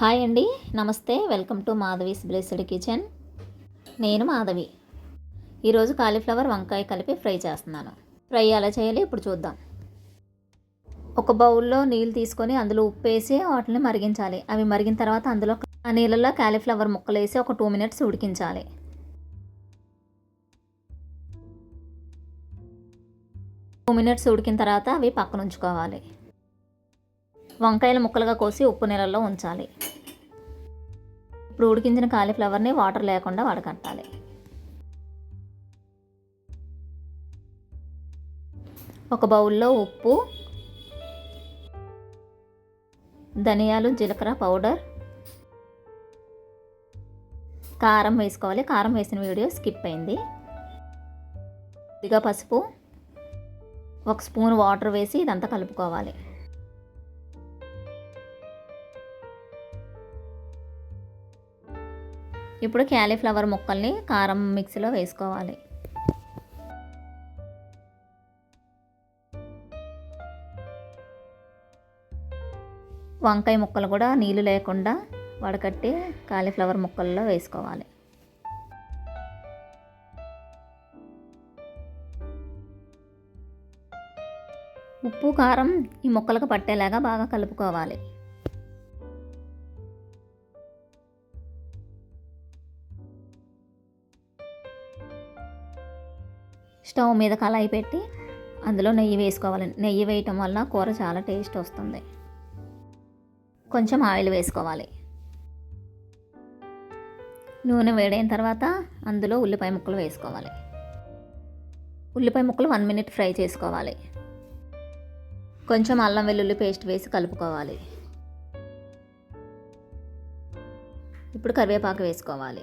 Hi అండి namaste. Welcome to Madhavi's blessed kitchen. నేను మాధవి. ఈరోజు కాలీఫ్లవర్ వంకాయ కలిపి ఫ్రై చేస్తున్నాను. ఫ్రై ఎలా చేయాలి ఇప్పుడు చూద్దాం. ఒక బౌల్లో నీళ్ళు తీసుకొని అందులో ఉప్పు వేసి వాటిని మరిగించాలి. అవి మరిగిన తర్వాత అందులో ఆ నీళ్ళలో కాలీఫ్లవర్ ముక్కలు వేసి ఒక టూ మినిట్స్ ఉడికించాలి. టూ మినిట్స్ ఉడికిన తర్వాత అవి పక్కన ఉంచుకోవాలి. వంకాయలు ముక్కలుగా కోసి ఉప్పు నీళ్ళల్లో ఉంచాలి. ఇప్పుడు ఉడికించిన కాలీఫ్లవర్ని వాటర్ లేకుండా వడకట్టాలి ఒక బౌల్లో ఉప్పు ధనియాలు జీలకర్ర పౌడర్ కారం వేసుకోవాలి. కారం వేసిన వీడియో స్కిప్ అయింది. కొద్దిగా పసుపు ఒక స్పూన్ వాటర్ వేసి ఇదంతా కలుపుకోవాలి. ఇప్పుడు క్యాలీఫ్లవర్ ముక్కల్ని కారం మిక్సీలో వేసుకోవాలి. వంకాయ ముక్కలు కూడా నీళ్ళు లేకుండా వడకట్టి కాలీఫ్లవర్ ముక్కల్లో వేసుకోవాలి. ఉప్పు కారం ఈ ముక్కలకు పట్టేలాగా బాగా కలుపుకోవాలి. స్టవ్ మీద కళాయి పెట్టి అందులో నెయ్యి వేసుకోవాలి. నెయ్యి వేయటం వల్ల కూర చాలా టేస్ట్ వస్తుంది. కొంచెం ఆయిల్ వేసుకోవాలి. నూనె వేడైన తర్వాత అందులో ఉల్లిపాయ ముక్కలు వేసుకోవాలి. ఉల్లిపాయ ముక్కలు వన్ మినిట్ ఫ్రై చేసుకోవాలి. కొంచెం అల్లం వెల్లుల్లి పేస్ట్ వేసి కలుపుకోవాలి. ఇప్పుడు కరివేపాకు వేసుకోవాలి.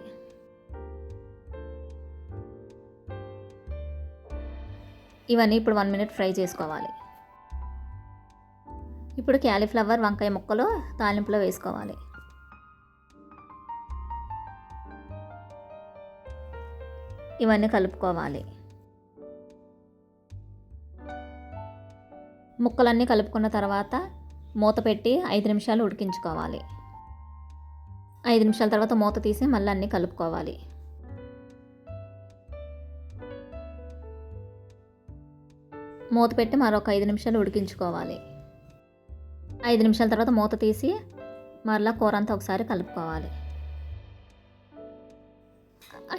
ఇవన్నీ ఇప్పుడు వన్ మినిట్ ఫ్రై చేసుకోవాలి. ఇప్పుడు క్యాలీఫ్లవర్ వంకాయ ముక్కలు తాలింపులో వేసుకోవాలి. ఇవన్నీ కలుపుకోవాలి. ముక్కలన్నీ కలుపుకున్న తర్వాత మూత పెట్టి ఐదు నిమిషాలు ఉడికించుకోవాలి. ఐదు నిమిషాల తర్వాత మూత తీసి మళ్ళీ అన్నీ కలుపుకోవాలి. మూత పెట్టి మరొక ఐదు నిమిషాలు ఉడికించుకోవాలి. ఐదు నిమిషాల తర్వాత మూత తీసి మరలా కూర అంతా ఒకసారి కలుపుకోవాలి.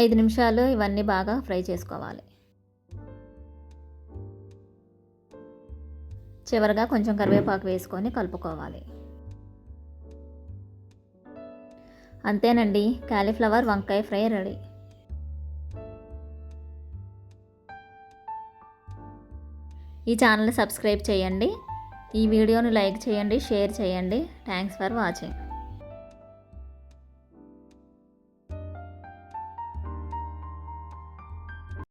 ఐదు నిమిషాలు ఇవన్నీ బాగా ఫ్రై చేసుకోవాలి. చివరిగా కొంచెం కరివేపాకు వేసుకొని కలుపుకోవాలి. అంతేనండి కాలీఫ్లవర్ వంకాయ ఫ్రై రెడీ. ఈ ఛానల్ని సబ్స్క్రైబ్ చేయండి. ఈ వీడియోని లైక్ చేయండి షేర్ చేయండి. Thanks for watching